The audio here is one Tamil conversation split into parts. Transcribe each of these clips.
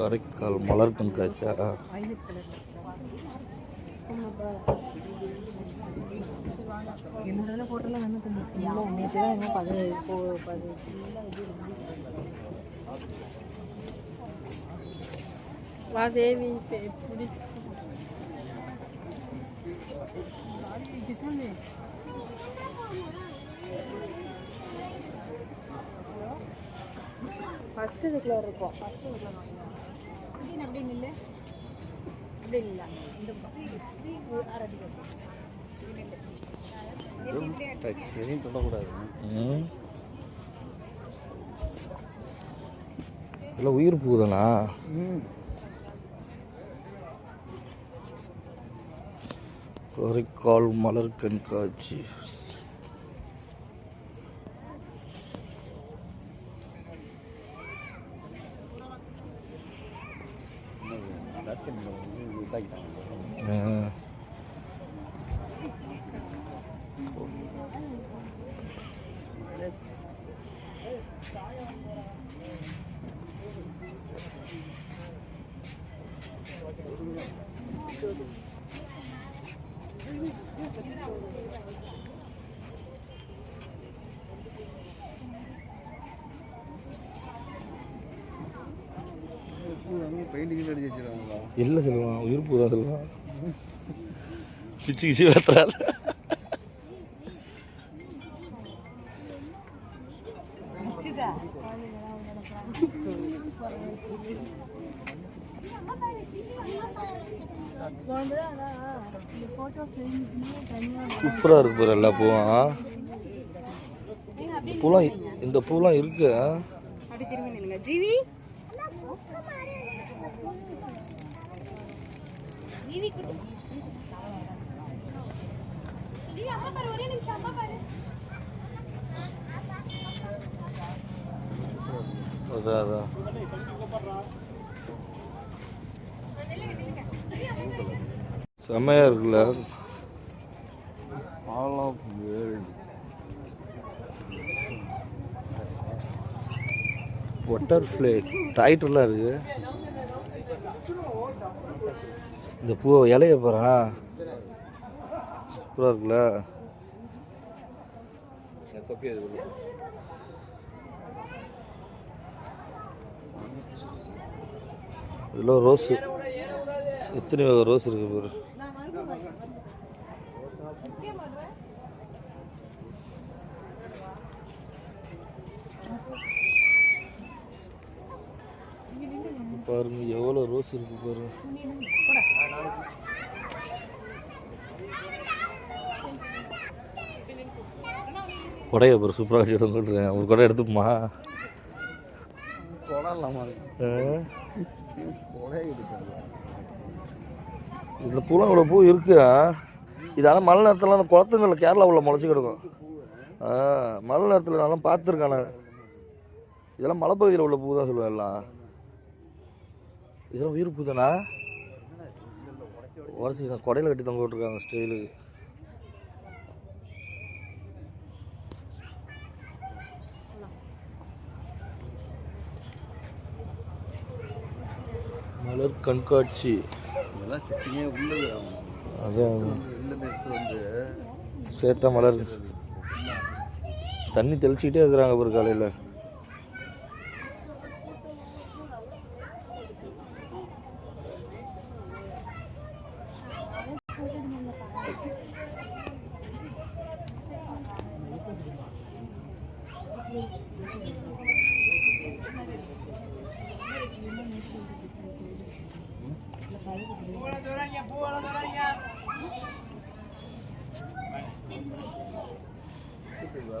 காரைக்கால் மலர் கலர்ல என்னோட ஃபோட்டோலாம் வேணும் நேற்று தான் என்ன பது இப்போ பது வா தேவி பிடி. ஃபஸ்ட்டு இதுக்குள்ள இருக்கும் ஃபஸ்ட்டு இதுக்குள்ள அப்படின்னு அப்படியே நில்லு. அப்படியே நில்ல. இந்த எதையும் தொடக்கூடாது. ம். இதெல்லாம் உயிர் பூதானா காரைக்கால் மலர் கண்காட்சி. இல்லை சொல்லுவான் உயிர் பூ தான் சொல்லுவான் பிச்சு கிச்சு வேத்துறாரு சூப்பராக இருக்கு பாரு எல்லா பூவும். இந்த பூலாம் இந்த பூலாம் இருக்கு ஜீவி? அதான் அதான் செம்மையா இருக்குல்ல? ஆல் ஆஃப் வேர்ல்டு பட்டர்ஃப்ளை டைட்டர்லாம் இருக்கு. இந்த பூ இலைய பாரா சூப்பராக இருக்குல்ல. இதில் ரோஸு. எத்தனை வகை ரோஸ் இருக்கு பாரு. பாருங்க எவ்வளோ ரோஸ் இருக்கு பாருங்க. கொடையை பாரு சூப்பராக எடுத்து சொல்கிறேன் ஒரு கொடை எடுத்துப்போமா? இந்த இவ்வளோ பூ இருக்கு? ஆ? இது ஆனால் மழை நேரத்தில் அந்த குளத்துங்களில் கேரளாவில் முளைச்சி கிடக்கும். மழை நேரத்தில் நான் பார்த்துருக்கேன். இதெல்லாம் மலைப்பகுதியில் உள்ள பூ தான் சொல்லுவேன் எல்லாம். இதெல்லாம் உயிர் பூ தானா உடச்சி கொடையில் கட்டி தொங்க விட்ருக்காங்க ஸ்டைலுக்கு மலர் கண்காட்சி. அதான் கேட்டால் மலர். தண்ணி தெளிச்சிக்கிட்டே இருக்கிறாங்க ஒரு காலையில்.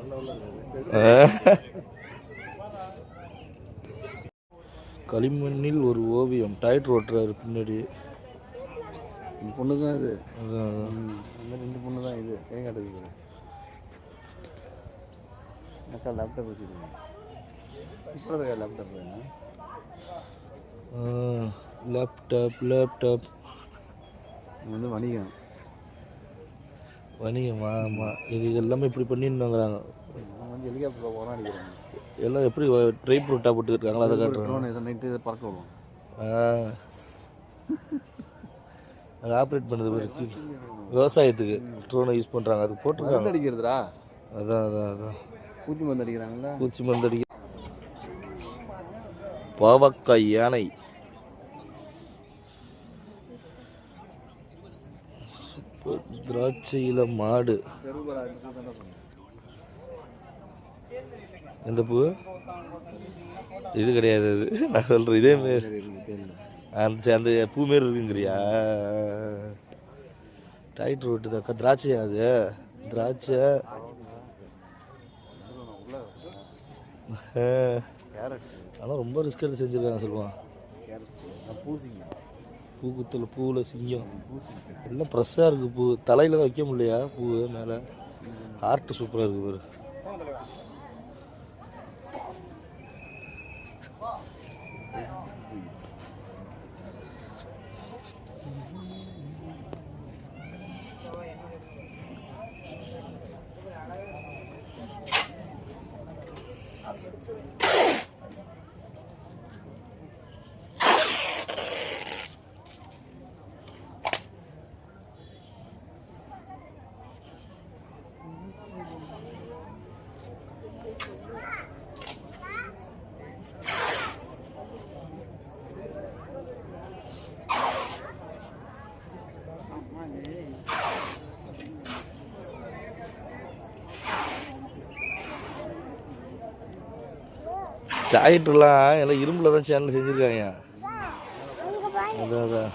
களிமண்ணில் ஒரு ஓவியம் டயட் ஓட்டுறாரு பின்னாடி. இந்த பொண்ணு தான் இது. அதான், இந்த பொண்ணு தான் இது. ஏன் காட்டுது அக்கா லேப்டாப் வச்சுருக்கேன் இப்போ இருக்கா லேப்டாப் ஆ, லேப்டாப் லேப்டாப் வந்து வணிகம். வணிகமா ஆமாம் இது எல்லாமே இப்படி பண்ணிருந்தாங்கிறாங்க எல்லாம் எப்படி ட்ரை ப்ரூட்டாக போட்டுருக்காங்களா அதை ட்ரோன் இதை நைட்டு பறக்க விடுவோம் அது ஆப்ரேட் பண்ணுறது விவசாயத்துக்கு ட்ரோனை யூஸ் பண்ணுறாங்க அது போட்டிருக்காங்க. அடிக்கிறதுடா. அதான் அதான் அதான். பூச்சி மருந்து அடிக்கிறாங்களா பூச்சி மருந்து அடிக்க பாவக்காய் யானை. திராட்சையில் மாடு. எந்த பூ? இது கிடையாது அது. நான் சொல்கிறேன் இதே மாரி. அந்த அந்த பூ மாரி இருக்குங்கிறியா? டைட் ரோட்டு தான். திராட்சை அது? திராட்சை. ஆனால் ரொம்ப ரிஸ்க் எடுத்து செஞ்சுருக்காங்க சொல்லுவான். பூ குத்தில் பூவில் சிங்கம். எல்லாம் ஃப்ரெஷ்ஷாக இருக்குது பூ. தலையில் தான் வைக்க முடியலையா பூ மேலே? ஹார்ட்டு சூப்பராக இருக்குது பாரு. டிராக்டர்லாம் எல்லாம் இரும்பில் தான் சேனல் செஞ்சுருக்காங்க அதான் அதான்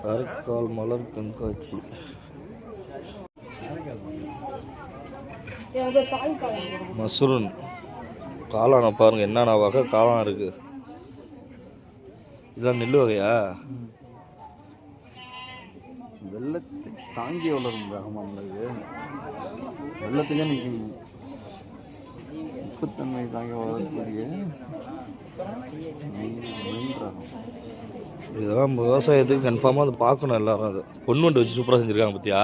காரைக்கால் மலர் கண்காட்சி மசுரன் பால் காளானை பாருங்க என்னென்ன வகை காளான் இருக்கு இதெல்லாம் நெல் வகையா வெள்ளத்தை தாங்கி வளரும் ரகமா உள்ளது வெள்ளத்துக்கே நிற்கும் உப்புத்தன்மை தாங்கி வளரக்கூடிய இதெல்லாம் விவசாயத்துக்கு கன்ஃபார்மாக அது பார்க்கணும் எல்லாரும் அது. பொன்வண்டு வச்சு சூப்பராக செஞ்சுருக்காங்க பார்த்தியா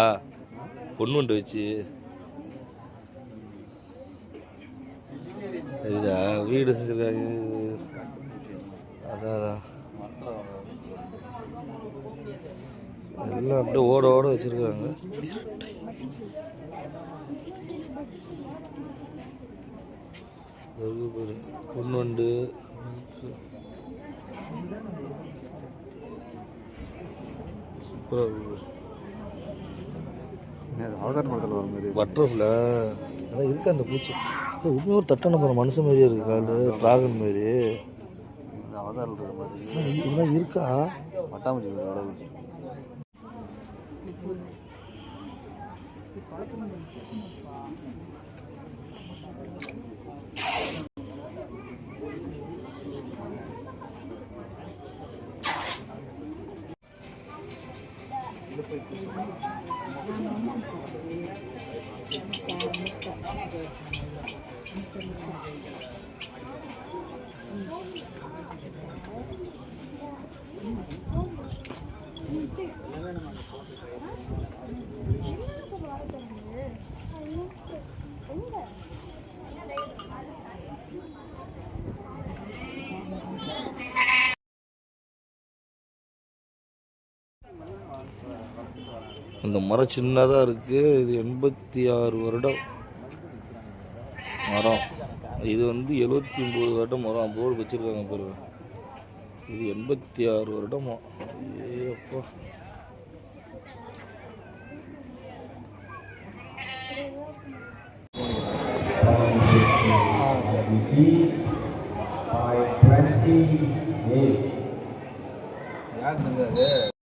பொன்வண்டு வச்சு. இதுதான் வீடு செஞ்சுருக்காங்க. அதான் அதான். எல்லாம் அப்படியே ஓட ஓட வச்சுருக்காங்க. பொன்வண்டு பட்டர்ஃப்ளை அதான் இருக்கு அந்த பூச்சி? ஏய், உண்மையா ஒரு தட்டான போகிற மனுஷன் மாதிரியே இருக்கு காலு டிராகன் மாதிரி. இதெல்லாம் இருக்கா? பட்டாம்பூச்சி বলবে। இந்த மரம் சின்னதாக இருக்குது இது எண்பத்தி ஆறு வருடம் மரம். இது வந்து எழுபத்தி ஒம்பது வருடம் மரம். போர்டு வச்சுருக்காங்க பாருங்க. இது எண்பத்தி ஆறு வருடமா ஏப்பா யார் தெரியாது